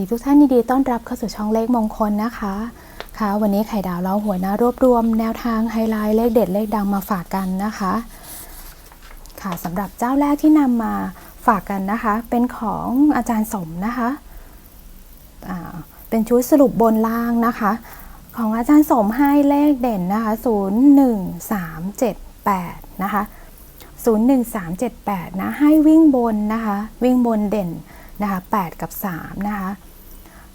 ดีทุกท่านยินดีต้อนรับเข้าสู่ช่องเลขมงคลนะคะค่ะวันนี้ไข่ดาวเราหัวหน้ารวบรวมแนวทางไฮไลท์เลขเด็ดเลขดังมาฝากกันนะคะ ค่ะสำหรับเจ้าแรกที่นำมาฝากกันนะคะ เป็นของอาจารย์สมนะคะเป็นชุดสรุปบนล่างนะคะ ของอาจารย์สมให้เลขเด่นนะคะ 01378 นะคะ 01378 นะ ให้วิ่งบนนะคะ วิ่งบนเด่นนะคะ 8 กับ 3 นะคะ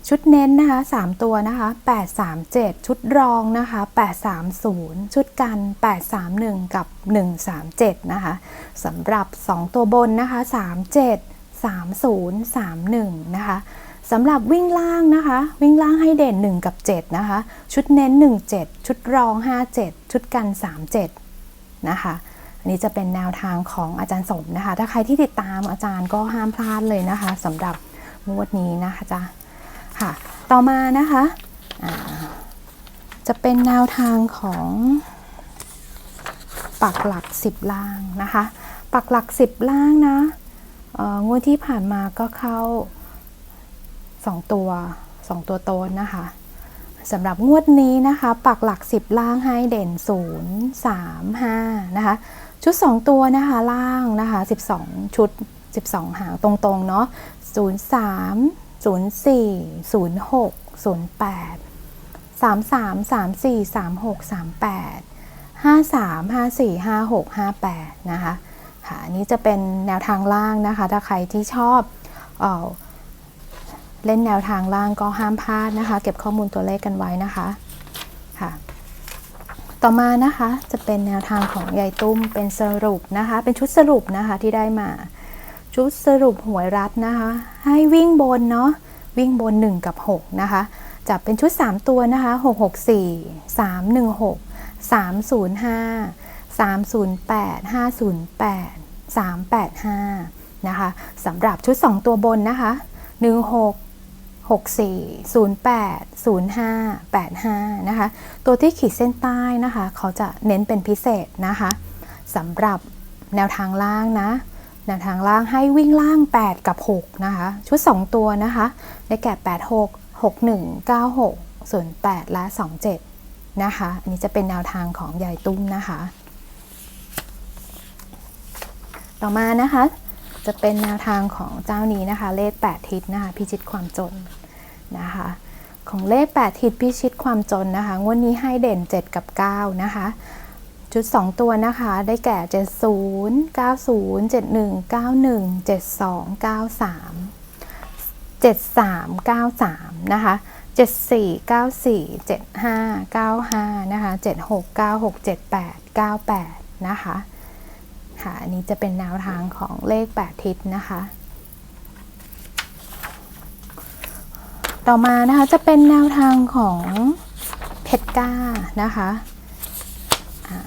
ชุดเน้นนะคะ 3 ตัวนะคะ 837 ชุดรองนะคะ 830 ชุดกัน 831 กับ 137 นะคะสำหรับ 2 ตัวบนนะคะ 37 30 31 นะคะสำหรับวิ่งล่างนะคะ วิ่งล่างให้เด่น 1 กับ 7 นะคะ ชุดเน้น 17 ชุดรอง 57 ชุดกัน 37 นะคะ อันนี้จะเป็นแนวทางของอาจารย์สมนะคะ ถ้าใครที่ติดตามอาจารย์ก็ห้ามพลาดเลยนะคะสำหรับงวดนี้นะคะจ้ะ ค่ะ ต่อมานะคะจะเป็นแนวทางของปักหลัก 10 ล่างนะคะ ปักหลัก 10 ล่างนะงวดที่ผ่านมาก็เข้า 2 ตัว 2 ตัวโตนนะคะสำหรับงวดนี้นะคะ ปักหลัก 10 ล่างให้เด่น 0 3 5 นะคะ ชุด 2 ตัวนะคะล่างนะคะ 12 ชุด 12 หางตรงๆ เนาะ03 04 06 08 33 34 36 38 53 54 56 58 นะคะค่ะอันนี้จะเป็นแนวทางล่างนะคะ ถ้าใครที่ชอบเออเล่นแนวทางล่างก็ห้ามพลาดนะคะ เก็บข้อมูลตัวเลขกันไว้นะคะค่ะ ต่อมานะคะจะเป็นแนวทางของยายตุ้มเป็นสรุปนะคะ เป็นชุดสรุปนะคะที่ได้มา ชุดสรุปหวยรัดนะคะ ให้วิ่งบนเนาะวิ่งบน 1 กับ 6 นะคะจะเป็นชุด 3 ตัวนะคะ 664 316 305 308 508 385 นะคะสำหรับชุด 2 ตัวบนนะคะ 16 64 08 05 85 นะคะ ตัวที่ขีดเส้นใต้นะคะ เขาจะเน้นเป็นพิเศษนะคะสำหรับแนวทางล่างนะ แนวทางล่างให้วิ่งล่าง 8 กับ 6 นะคะ ชุด 2 ตัวนะคะ ได้แก่ 86 61 96 08 และ 27 นะคะ อันนี้จะเป็นแนวทางของยายตุ้มนะคะ ต่อมานะคะ จะเป็นแนวทางของเจ้านี้นะคะ เลข 8 ทิศนะคะ พิชิตความจนนะคะ ของเลข 8 ทิศพิชิตความจนนะคะ งวดนี้ให้เด่น 7 กับ 9 นะคะ ชุด 2 ตัวนะคะ ได้แก่ 70 90 71 91 72 93 7393 นะคะ 74 94 75 95 นะคะ 76 96 78 98 นะคะ ค่ะ อันนี้จะเป็นแนวทางของเลข 8 ทิศนะคะ ต่อมานะคะ จะเป็นแนวทางของเพชรก้านะคะอ่า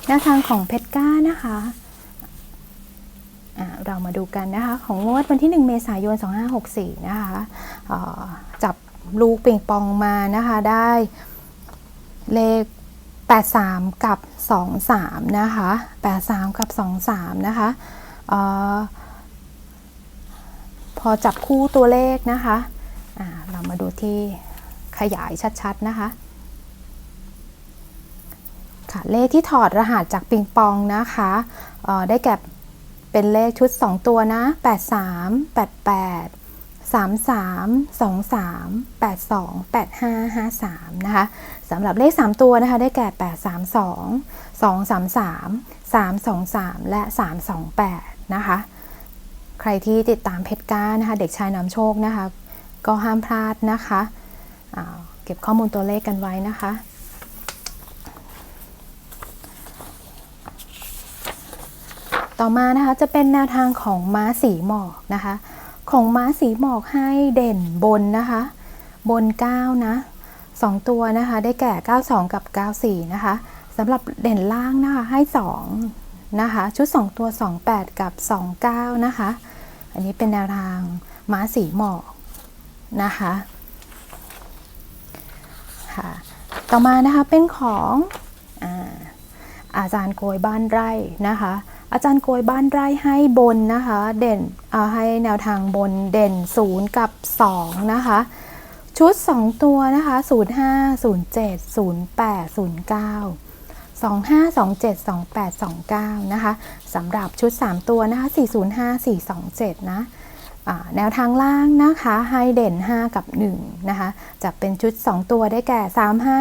แน วทางของเพชรก้านะคะเรามาดูกันนะคะ ของงวดวันที่ 1 เมษายน 2564 นะคะจับลูกปิงปองมานะคะได้เลข 83 กับ 23 นะคะ 83 กับ 23 นะคะออพอจับคู่ตัวเลขนะคะะเรามาดูที่ขยายชัดๆนะคะ ค่ะเลขที่ถอดรหัสจากปิงปองนะคะได้แก่เป็นเลขชุด 2 ตัวนะ 83 88 33 23 82 85 53 นะคะสำหรับเลข 3 ตัวนะคะ ได้แก่ 832 233 323 และ 328 นะคะ ใครที่ติดตามเพชรก้านะคะ เด็กชายนำโชคนะคะ ก็ห้ามพลาดนะคะ เก็บข้อมูลตัวเลขกันไว้นะคะ ต่อมานะคะจะเป็นแนวทางของม้าสีหมอกนะคะ ของม้าสีหมอกให้เด่นบนนะคะ บน 9 นะ 2 ตัวนะคะได้แก่ 92 กับ 94 นะคะสำหรับเด่นล่างนะคะให้ 2 นะคะ ชุด 2 ตัว 28 กับ 29 นะคะ อันนี้เป็นแนวทางม้าสีหมอกนะคะค่ะต่อมานะคะเป็นของอาอาจารย์โกยบ้านไร่นะคะ อาจารย์โกยบ้านไร่ให้บนนะคะ เด่นให้แนวทางบนเด่น 0 กับ 2 นะคะ ชุด 2 ตัวนะคะ 05 07 08 09 25 27 28 29 นะคะสำหรับชุด 3 ตัวนะคะ 405 427 นะ แนวทางล่างนะคะให้เด่น 5 กับ 1 นะคะ จะเป็นชุด 2 ตัวได้แก่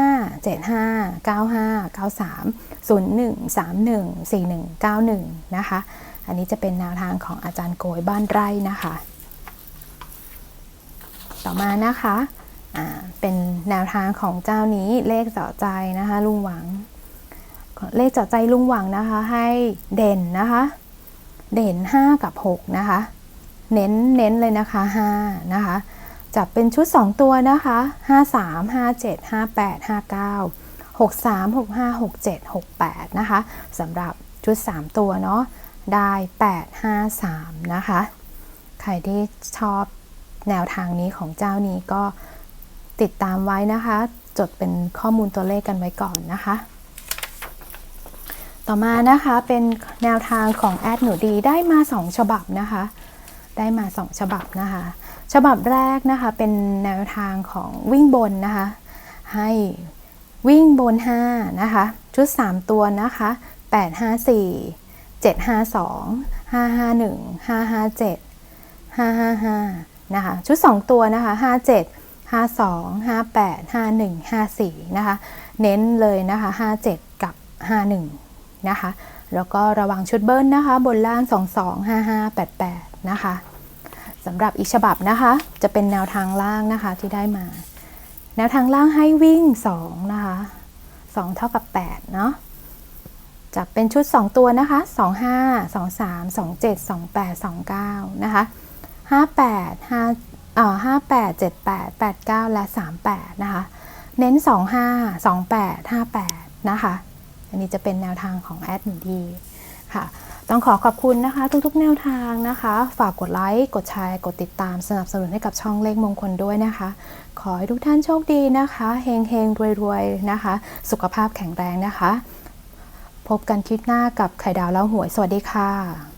35 75 95 93 01 31 41 91 นะคะ อันนี้จะเป็นแนวทางของอาจารย์โกยบ้านไร่นะคะ ต่อมานะคะเป็นแนวทางของเจ้านี้เลขเจาะใจนะคะ ลุงหวัง เลขเจาะใจลุงหวังนะคะ ให้เด่นนะคะ เด่น 5 กับ 6 นะคะ เน้นเน้นเลยนะคะ5นะคะ จับเป็นชุด 2 ตัวนะคะ 53 57 58 59 63 65 67 68 นะคะสำหรับชุด 3 ตัวเนาะได้ 8 5 3 นะคะ ใครที่ชอบแนวทางนี้ของเจ้านี้ก็ติดตามไว้นะคะ จดเป็นข้อมูลตัวเลขกันไว้ก่อนนะคะ ต่อมานะคะเป็นแนวทางของแอดหนูดีได้มา 2 ฉบับนะคะ ได้มา 2 ฉบับนะคะ ฉบับแรกนะคะ เป็นแนวทางของวิ่งบนนะคะ ให้วิ่งบน 5 นะคะ ชุด 3 ตัวนะคะ 854 752 551 557 555 นะคะ ชุด 2 ตัวนะคะ 57 52 58 51 54 นะคะ เน้นเลยนะคะ 57 กับ 51 นะคะ แล้วก็ระวังชุดเบิ้ลนะคะ บนล่าง 22 55 88 นะคะ สำหรับอีกฉบับนะคะ จะเป็นแนวทางล่างนะคะที่ได้มา แนวทางล่างให้วิ่ง 2 นะคะ 2 เท่ากับ 8 เนาะจะเป็นชุด 2 ตัวนะคะ 25 23 27 28 29 นะคะ 58 5เอ่อ58 78 89 และ 38 นะคะ เน้น 25 28 58 นะคะ อันนี้จะเป็นแนวทางของแอดหนูดีค่ะ ต้องขอขอบคุณนะคะ ทุกๆ แนวทางนะคะ ฝากกดไลค์ กดแชร์ กดติดตามสนับสนุนให้กับช่องเลขมงคลด้วยนะคะ ขอให้ทุกท่านโชคดีนะคะเฮงเฮงรวยรวยๆนะคะ สุขภาพแข็งแรงนะคะ พบกันคลิปหน้ากับไข่ดาวแล้วหวย สวัสดีค่ะ